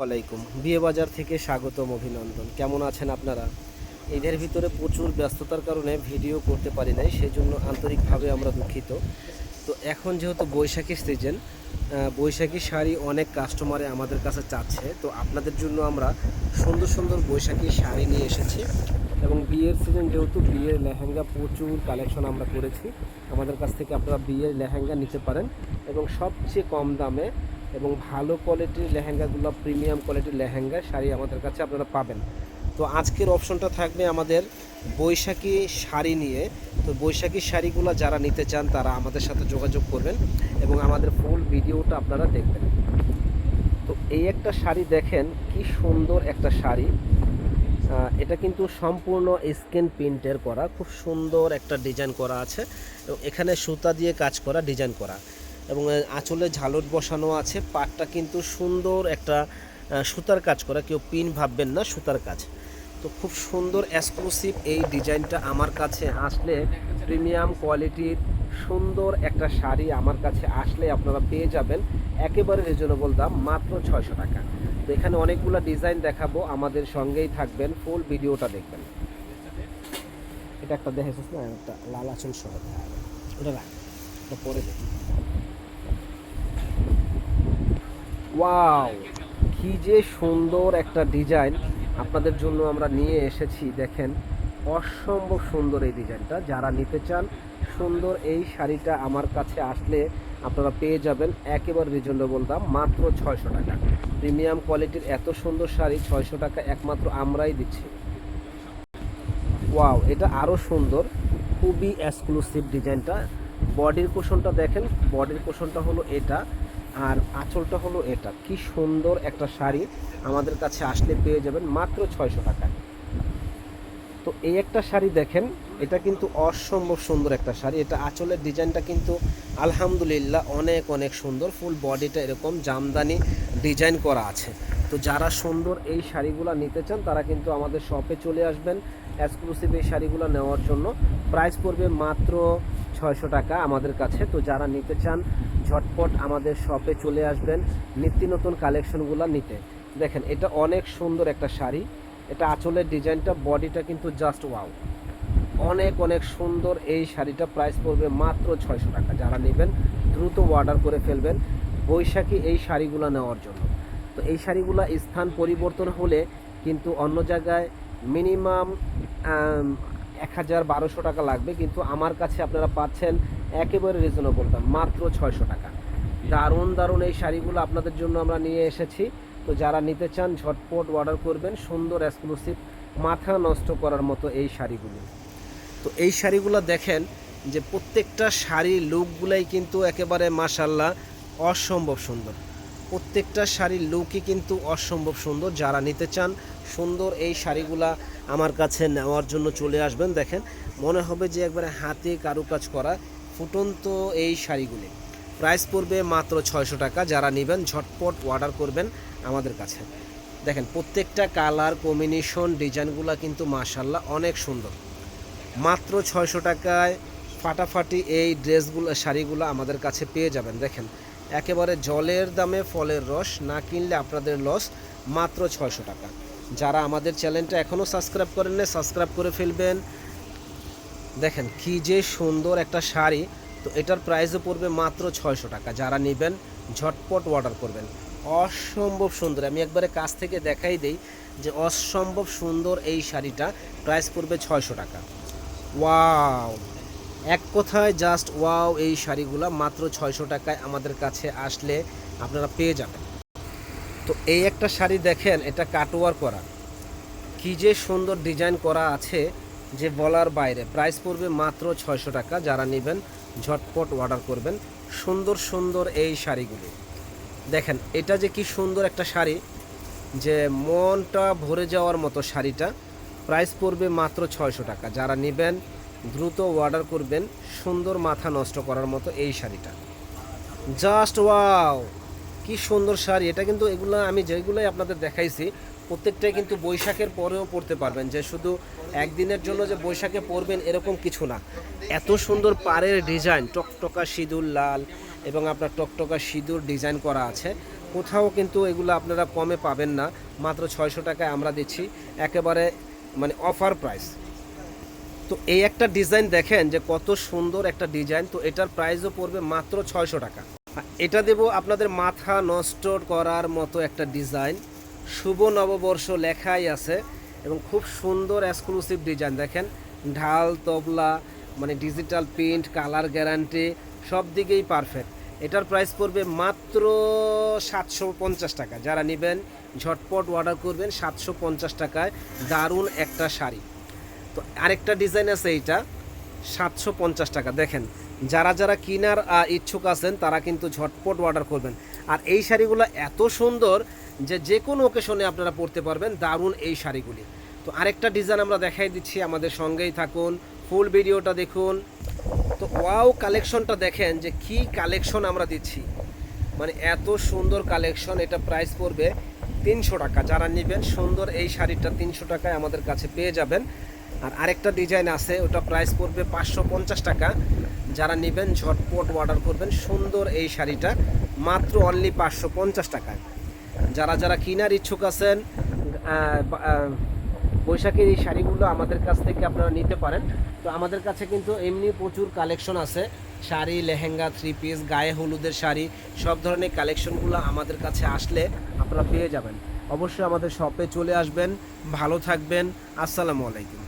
ওয়ালাইকুম বিয়ে বাজার থেকে স্বাগতম অভিনন্দন। কেমন আছেন আপনারা? এদের ভিতরে প্রচুর ব্যস্ততার কারণে ভিডিও করতে পারি নাই সেই জন্য আন্তরিকভাবে আমরা দুঃখিত। তো এখন যেহেতু বৈশাখী সিজন বৈশাখী শাড়ি অনেক কাস্টমারে আমাদের কাছে চাচ্ছে। তো আপনাদের জন্য আমরা সুন্দর সুন্দর বৈশাখী শাড়ি নিয়ে এসেছি। এবং বিয়ের সিজন যেহেতু, বিয়ের লেহেঙ্গা প্রচুর কালেকশন আমরা করেছি। আমাদের কাছ থেকে আপনারা বিয়ের লেহেঙ্গা নিতে পারেন। এবং সবচেয়ে কম দামে এবং ভালো কোয়ালিটির লেহেঙ্গাগুলো প্রিমিয়াম কোয়ালিটির লেহেঙ্গা শাড়ি আমাদের কাছে আপনারা পাবেন। তো আজকের অপশনটা থাকবে আমাদের বৈশাখী শাড়ি নিয়ে। তো বৈশাখী শাড়িগুলো যারা নিতে চান তারা আমাদের সাথে যোগাযোগ করবেন এবং আমাদের ফুল ভিডিওটা আপনারা দেখবেন। তো এই একটা শাড়ি দেখেন, কি সুন্দর একটা শাড়ি। এটা কিন্তু সম্পূর্ণ স্কিন প্রিন্টের করা, খুব সুন্দর একটা ডিজাইন করা আছে। এবং এখানে সুতা দিয়ে কাজ করা ডিজাইন করা। এবং আঁচলে ঝালট বসানো আছে। পাটটা কিন্তু সুন্দর একটা সুতার কাজ করা। কেউ পিন ভাববেন না, সুতার কাজ। তো খুব সুন্দর এক্সক্লুসিভ এই ডিজাইনটা আমার কাছে আসলে প্রিমিয়াম কোয়ালিটির সুন্দর একটা শাড়ি আমার কাছে আসলে আপনারা পেয়ে যাবেন। একেবারে রিজনেবল দাম, মাত্র ছয়শো টাকা। তো এখানে অনেকগুলো ডিজাইন দেখাবো, আমাদের সঙ্গেই থাকবেন ফুল ভিডিওটা দেখবেন। এটা একটা দেখেছিস না? একটা লাল আচল সহ। রাখ, এটা পরে দেখি। ওয়াও কি যে সুন্দর একটা ডিজাইন আপনাদের জন্য আমরা নিয়ে এসেছি, দেখেন। অসম্ভব সুন্দর এই ডিজাইনটা যারা নিতে চান, সুন্দর এই শাড়িটা আমার কাছে আসলে আপনারা পেয়ে যাবেন একেবারে রিজনেবল দাম, মাত্র ছয়শো টাকা। প্রিমিয়াম কোয়ালিটির এত সুন্দর শাড়ি, ছয়শো টাকা একমাত্র আমরাই দিচ্ছি। ওয়াও এটা আরও সুন্দর, খুবই এক্সক্লুসিভ ডিজাইনটা বডির কোশনটা দেখেন বডির কোশনটা হলো এটা। আর আঁচলটা হলো এটা। কি সুন্দর একটা শাড়ি আমাদের কাছে আসলে পেয়ে যাবেন মাত্র ছয়শো টাকায় তো এই একটা শাড়ি দেখেন, এটা কিন্তু অসম্ভব সুন্দর একটা শাড়ি। এটা আঁচলের ডিজাইনটা কিন্তু আলহামদুলিল্লাহ অনেক অনেক সুন্দর। ফুল বডিটা এরকম জামদানি ডিজাইন করা আছে। তো যারা সুন্দর এই শাড়িগুলো নিতে চান, তারা কিন্তু আমাদের শপে চলে আসবেন এক্সক্লুসিভ এই শাড়িগুলো নেওয়ার জন্য। প্রাইস পড়বে মাত্র ছয়শো টাকা আমাদের কাছে। তো যারা নিতে চান ঝটপট আমাদের শপে চলে আসবেন, নিত্য নতুন কালেকশনগুলো নিতে। দেখেন, এটা অনেক সুন্দর একটা শাড়ি। এটা আঁচলের ডিজাইনটা বডিটা কিন্তু জাস্ট ওয়াও অনেক অনেক সুন্দর এই শাড়িটা প্রাইস পড়বে মাত্র ছয়শো টাকা। যারা নেবেন, দ্রুত অর্ডার করে ফেলবেন বৈশাখী এই শাড়িগুলো নেওয়ার জন্য। তো এই শাড়িগুলো স্থান পরিবর্তন হলে কিন্তু অন্য জায়গায় মিনিমাম এক হাজার বারোশো টাকা লাগবে। কিন্তু আমার কাছে আপনারা পাচ্ছেন একেবারে রিজনেবল দাম, মাত্র ছয়শো টাকা। দারুণ দারুণ এই শাড়িগুলো আপনাদের জন্য আমরা নিয়ে এসেছি। তো যারা নিতে চান, ঝটপট অর্ডার করবেন, সুন্দর এক্সক্লুসিভ মাথা নষ্ট করার মতো এই শাড়িগুলি। তো এই শাড়িগুলো দেখেন যে প্রত্যেকটা শাড়ির লুকগুলাই কিন্তু একেবারে মাসাল্লাহ অসম্ভব সুন্দর। প্রত্যেকটা শাড়ির লুকই কিন্তু অসম্ভব সুন্দর। যারা নিতে চান, সুন্দর এই শাড়িগুলা আমার কাছে নেওয়ার জন্য চলে আসবেন। দেখেন, মনে হবে যে একবারে হাতে কারুকাজ করা ফুটন্ত এই শাড়িগুলি। প্রাইস পড়বে মাত্র ছয়শো টাকা। যারা নেবেন, ঝটপট অর্ডার করবেন আমাদের কাছে। দেখেন, প্রত্যেকটা কালার কম্বিনেশন ডিজাইনগুলো কিন্তু মাশাল্লাহ অনেক সুন্দর। মাত্র ছয়শো টাকায় ফাটাফাটি এই ড্রেসগুলো শাড়িগুলো আমাদের কাছে পেয়ে যাবেন। দেখেন, একেবারে জলের দামে ফলের রস, না কিনলে আপনাদের লস মাত্র ছয়শো টাকা। যারা আমাদের চ্যানেলটা এখনও সাবস্ক্রাইব করেন না সাবস্ক্রাইব করে ফেলবেন। দেখেন কি যে সুন্দর একটা শাড়ি। তো এটার প্রাইসও পড়বে মাত্র ছয়শো টাকা। যারা নেবেন, ঝটপট অর্ডার করবেন। অসম্ভব সুন্দর। আমি একবারে কাছ থেকে দেখাই দেই যে অসম্ভব সুন্দর এই শাড়িটা। প্রাইস পড়বে ছয়শো টাকা। ওয়াও এক কথায় জাস্ট ওয়াও এই শাড়িগুলো মাত্র ছয়শো টাকায় আমাদের কাছে আসলে আপনারা পেয়ে যাবেন। তো এই একটা শাড়ি দেখেন, এটা কাটওয়ার করা। কী যে সুন্দর ডিজাইন করা আছে। যে বলার বাইরে। প্রাইস পড়বে মাত্র ছয়শো টাকা। যারা নেবেন, ঝটপট অর্ডার করবেন। সুন্দর সুন্দর এই শাড়িগুলি। দেখেন, এটা যে কি সুন্দর একটা শাড়ি, যে মনটা ভরে যাওয়ার মতো শাড়িটা প্রাইস পড়বে মাত্র ছয়শো টাকা। যারা নেবেন, দ্রুত অর্ডার করবেন, সুন্দর মাথা নষ্ট করার মতো এই শাড়িটা। জাস্ট ওয়াও কি সুন্দর শাড়ি। এটা কিন্তু এগুলো আমি যেগুলোই আপনাদের দেখাইছি প্রত্যেকটাই কিন্তু বৈশাখের পরেও পরতে পারবেন, যে শুধু একদিনের জন্য যে বৈশাখে পরবেন এরকম কিছু না। এত সুন্দর পাড়ের ডিজাইন, টকটকা সিঁদুর লাল এবং আপনার টকটকা সিঁদুর ডিজাইন করা আছে। কোথাও কিন্তু এগুলো আপনারা কমে পাবেন না, মাত্র ছয়শো টাকায় আমরা দিচ্ছি, একেবারে মানে অফার প্রাইস। তো এই একটা ডিজাইন দেখেন যে কত সুন্দর একটা ডিজাইন, তো এটার প্রাইসও পড়বে মাত্র ছয়শো টাকা। এটা দেব আপনাদের মাথা নষ্ট করার মতো একটা ডিজাইন। শুভ নববর্ষ লেখাই আছে এবং খুব সুন্দর এক্সক্লুসিভ ডিজাইন দেখেন, ঢাল, তবলা মানে ডিজিটাল প্রিন্ট কালার গ্যারান্টি সব দিকেই পারফেক্ট এটার প্রাইস পড়বে মাত্র সাতশো পঞ্চাশ টাকা। যারা নেবেন, ঝটপট অর্ডার করবেন সাতশো পঞ্চাশ টাকায় দারুণ একটা শাড়ি। তো আরেকটা ডিজাইন আছে এইটা, সাতশো পঞ্চাশ টাকা। দেখেন, যারা যারা কিনার ইচ্ছুক আছেন, তারা কিন্তু ঝটপট অর্ডার করবেন। আর এই শাড়িগুলো এত সুন্দর যে যে কোনো ওকেশনে আপনারা পরতে পারবেন দারুণ এই শাড়িগুলি। তো আরেকটা ডিজাইন আমরা দেখাই দিচ্ছি, আমাদের সঙ্গেই থাকুন ফুল ভিডিওটা দেখুন। তো ওয়াও কালেকশনটা দেখেন যে কি কালেকশন আমরা দিচ্ছি। মানে এত সুন্দর কালেকশন এটা প্রাইস পড়বে তিনশো টাকা। যারা নেবেন সুন্দর এই শাড়িটা তিনশো টাকায় আমাদের কাছে পেয়ে যাবেন। আর আরেকটা ডিজাইন আছে, ওটা প্রাইস পড়বে পাঁচশো পঞ্চাশ টাকা। যারা নেবেন ঝটপট অর্ডার করবেন সুন্দর এই শাড়িটা, মাত্র অনলি পাঁচশো পঞ্চাশ টাকায়। যারা যারা কেনার ইচ্ছুক আছেন বৈশাখের এই শাড়িগুলো আমাদের কাছ থেকে আপনারা নিতে পারেন। তো আমাদের কাছে কিন্তু এমনি প্রচুর কালেকশন আছে। শাড়ি, লেহেঙ্গা থ্রি পিস গায়ে হলুদের শাড়ি, সব ধরনের কালেকশনগুলো আমাদের কাছে আসলে আপনারা পেয়ে যাবেন। অবশ্যই আমাদের শপে চলে আসবেন। ভালো থাকবেন। আসসালামু আলাইকুম।